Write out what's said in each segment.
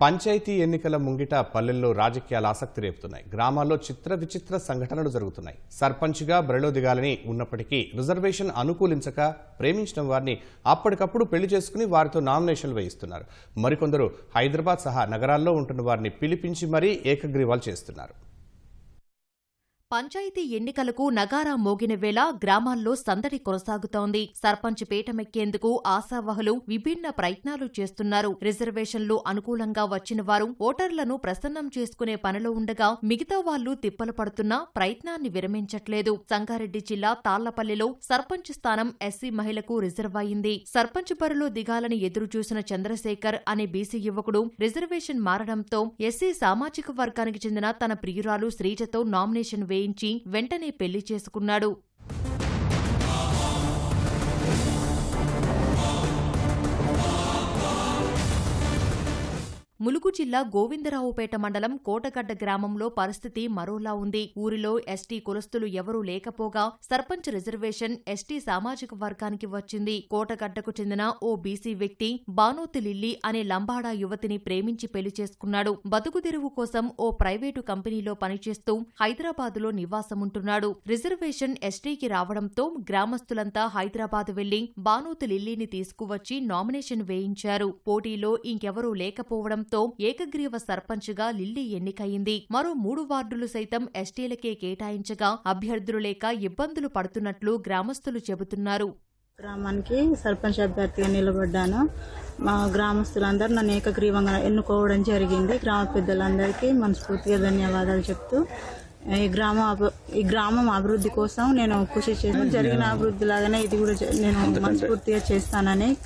పంచాయతీ ఎన్నికల ముంగిట పల్లెల్లో రాజకీయాలు ఆసక్తి రేపుతున్నాయి. గ్రామాల్లో చిత్ర విచిత్ర సంఘటనలు జరుగుతున్నాయి. సర్పంచ్గా బరిలో దిగాలని ఉన్నప్పటికీ రిజర్వేషన్ అనుకూలించక ప్రేమించిన వారిని అప్పటికప్పుడు పెళ్ళి చేసుకుని వారితో నామినేషన్లు వేయిస్తున్నారు. మరికొందరు హైదరాబాద్ సహా నగరాల్లో ఉంటున్న వారిని పిలిపించి మరీ ఏకగ్రీవాలు చేస్తున్నారు. పంచాయతీ ఎన్నికలకు నగారా మోగిన వేళ గ్రామాల్లో సందడి కొనసాగుతోంది. సర్పంచ్ పీటమెక్కేందుకు ఆశావహులు విభిన్న ప్రయత్నాలు చేస్తున్నారు. రిజర్వేషన్లు అనుకూలంగా వచ్చిన వారు ఓటర్లను ప్రసన్నం చేసుకునే పనిలో ఉండగా మిగతా వాళ్ళు తిప్పలు పడుతున్నా ప్రయత్నాన్ని విరమించట్లేదు. సంగారెడ్డి జిల్లా తాళ్ళపల్లిలో సర్పంచ్ స్థానం ఎస్సీ మహిళకు రిజర్వ్ అయింది. సర్పంచ్ బరిలో దిగాలని ఎదురుచూసిన చంద్రశేఖర్ అనే బీసీ యువకుడు రిజర్వేషన్ మారడంతో ఎస్సీ సామాజిక వర్గానికి చెందిన తన ప్రియురాలు శ్రీజతో నామినేషన్ వేయించి వెంటనే పెళ్ళి చేసుకున్నాడు. ములుగు జిల్లా గోవిందరావుపేట మండలం కోటగడ్డ గ్రామంలో పరిస్థితి మరోలా ఉంది. ఊరిలో ఎస్టీ కులస్తులు ఎవరూ లేకపోగా సర్పంచ్ రిజర్వేషన్ ఎస్టీ సామాజిక వర్గానికి వచ్చింది. కోటగడ్డకు చెందిన ఓ బీసీ వ్యక్తి బానోతి లిల్లీ అనే లంబాడా యువతిని ప్రేమించి పెళ్ళి చేసుకున్నాడు. బతుకుదెరువు కోసం ఓ ప్రైవేటు కంపెనీలో పనిచేస్తూ హైదరాబాదులో నివాసముంటున్నాడు. రిజర్వేషన్ ఎస్టీకి రావడంతో గ్రామస్తులంతా హైదరాబాద్ వెళ్ళి బానోతి లిల్లీని తీసుకువచ్చి నామినేషన్ వేయించారు. పోటీలో ఇంకెవరూ లేకపోవడంతో ఏకగ్రీవ సర్పంచ్గా లిల్లీ ఎన్నికయింది మరో మూడు వార్డులు సైతం ఎస్టీలకే కేటాయించగా అభ్యర్థులు లేక ఇబ్బందులు పడుతున్నట్లు గ్రామస్తులు చెబుతున్నారు. గ్రామానికి సర్పంచ్ అభ్యర్థిగా నిలబడ్డాను. మా గ్రామస్తులందరూ నన్ను ఏకగ్రీవంగా ఎన్నుకోవడం జరిగింది. గ్రామ పెద్దలందరికీ మనస్ఫూర్తిగా ధన్యవాదాలు చెప్తూ ఈ గ్రామ అభి- ఈ గ్రామం అభివృద్ధి కోసం నేను కృషి చేసి జరిగిన అభివృద్ధి లాగానే ఇది కూడా నేను మనస్ఫూర్తిగా చేస్తానని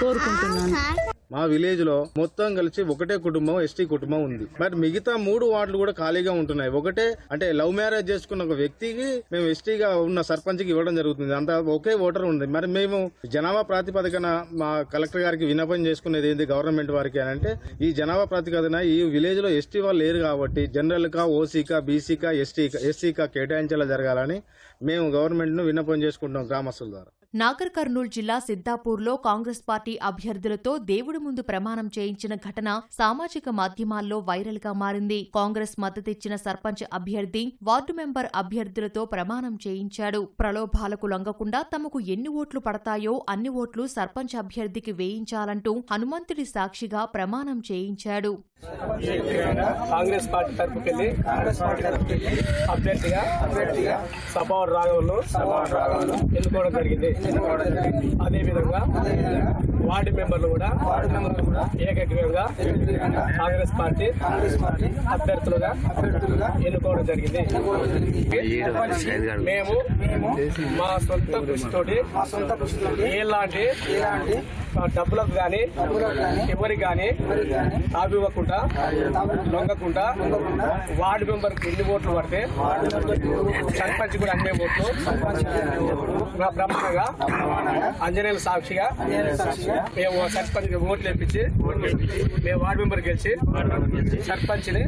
కోరుకుంటున్నాను. మా విలేజ్లో మొత్తం కలిసి ఒకటే కుటుంబం ఎస్టీ కుటుంబం ఉంది. మరి మిగతా మూడు వార్డులు కూడా ఖాళీగా ఉంటున్నాయి. ఒకటే అంటే లవ్ మ్యారేజ్ చేసుకున్న ఒక వ్యక్తికి మేము ఎస్టీగా ఉన్న సర్పంచ్కి ఇవ్వడం జరుగుతుంది. అంత ఒకే ఓటర్ ఉంది. మరి మేము జనాభా ప్రాతిపదికన మా కలెక్టర్ గారికి విన్నపం చేసుకునేది ఏంది గవర్నమెంట్ వారికి అని అంటే ఈ జనాభా ప్రాతిపదికన ఈ విలేజ్లో ఎస్టీ వాళ్ళు లేరు కాబట్టి జనరల్ కా ఓసీకా బీసీకా ఎస్టీ ఎస్సీకా కేటాయించేలా జరగాలని మేము గవర్నమెంట్ను విన్నపం చేసుకుంటాం గ్రామస్తుల ద్వారా. నాగర్ కర్నూలు జిల్లా సిద్దాపూర్లో కాంగ్రెస్ పార్టీ అభ్యర్థులతో దేవుడి ముందు ప్రమాణం చేయించిన ఘటన సామాజిక మాధ్యమాల్లో వైరల్గా మారింది. కాంగ్రెస్ మద్దతిచ్చిన సర్పంచ్ అభ్యర్థి వార్డు మెంబర్ అభ్యర్థులతో ప్రమాణం చేయించాడు. ప్రలోభాలకు లొంగకుండా తమకు ఎన్ని ఓట్లు పడతాయో అన్ని ఓట్లు సర్పంచ్ అభ్యర్థికి వేయించాలంటూ హనుమంతుడి సాక్షిగా ప్రమాణం చేయించాడు. కాంగ్రెస్ పార్టీ అభ్యర్థిగా అభ్యర్థిగా ఎన్నుకోవడం జరిగింది. అదే విధంగా వార్డు మెంబర్లు కూడా ఏకగ్రీవంగా కాంగ్రెస్ పార్టీ అభ్యర్థులుగా ఎన్నుకోవడం జరిగింది. మేము మా సొంత కృషితోటి ఎలాంటి డబ్బులకు గాని ఎవరికి గాని తావివ్వకుండా లొంగకుండా వార్డు మెంబర్ ఎన్ని ఓట్లు పడితే సర్పంచ్ కూడా అన్ని ఓట్లు బ్రహ్మగా అంజనేయుల సాక్షిగా మేము సర్పంచ్ ఓట్లు వేపించి మేము వార్డు మెంబర్ గెలిచి సర్పంచ్ని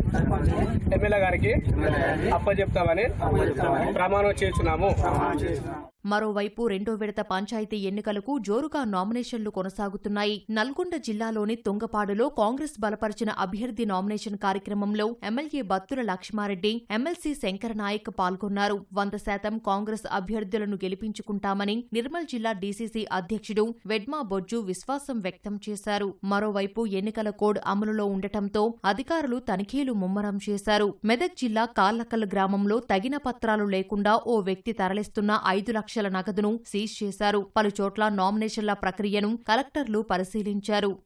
ఎమ్మెల్యే గారికి అప్పచెప్తామని ప్రమాణం చేస్తున్నాము. మరోవైపు రెండో విడత పంచాయతీ ఎన్నికలకు జోరుగా నామినేషన్లు కొనసాగుతున్నాయి. నల్గొండ జిల్లాలోని తుంగపాడులో కాంగ్రెస్ బలపరిచిన అభ్యర్థి నామినేషన్ కార్యక్రమంలో ఎమ్మెల్యే బత్తుల లక్ష్మారెడ్డి ఎమ్మెల్సీ శంకరనాయక్ పాల్గొన్నారు. వంద శాతం కాంగ్రెస్ అభ్యర్థులను గెలిపించుకుంటామని నిర్మల్ జిల్లా డీసీసీ అధ్యక్షుడు వెడ్మా బొజ్జు విశ్వాసం వ్యక్తం చేశారు. మరోవైపు ఎన్నికల కోడ్ అమలులో ఉండటంతో అధికారులు తనిఖీలు ముమ్మరం చేశారు. మెదక్ జిల్లా కాళ్ళకల్ గ్రామంలో తగిన పత్రాలు లేకుండా ఓ వ్యక్తి తరలిస్తున్న ఐదు లక్షల నగదును సీజ్ చేశారు. పలుచోట్ల నామినేషన్ల ప్రక్రియను కలెక్టర్లు పరిశీలించారు.